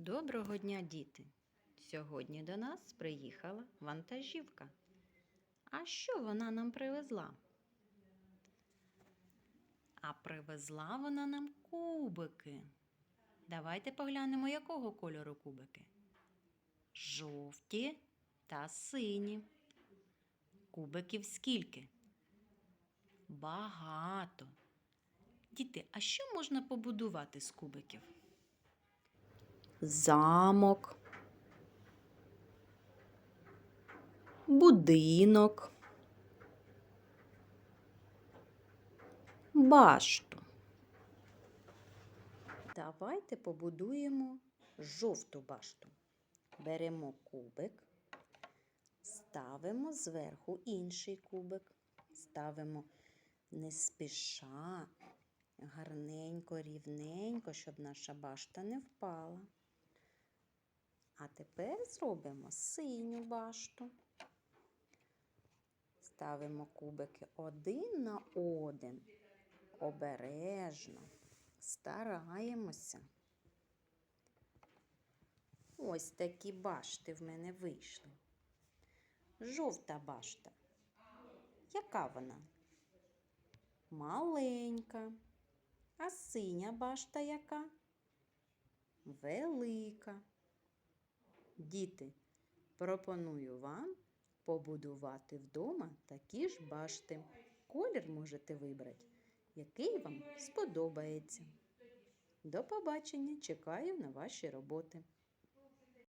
Доброго дня, діти! Сьогодні до нас приїхала вантажівка. А що вона нам привезла? А привезла вона нам кубики. Давайте поглянемо, якого кольору кубики. Жовті та сині. Кубиків скільки? Багато. Діти, а що можна побудувати з кубиків? Замок, будинок, башту. Давайте побудуємо жовту башту. Беремо кубик, ставимо зверху інший кубик, ставимо не спіша, гарненько, рівненько, щоб наша башта не впала. А тепер зробимо синю башту. Ставимо кубики один на один. Обережно. Стараємося. Ось такі башти в мене вийшли. Жовта башта. Яка вона? Маленька. А синя башта яка? Велика. Діти, пропоную вам побудувати вдома такі ж башти. Колір можете вибрати, який вам сподобається. До побачення! Чекаю на ваші роботи.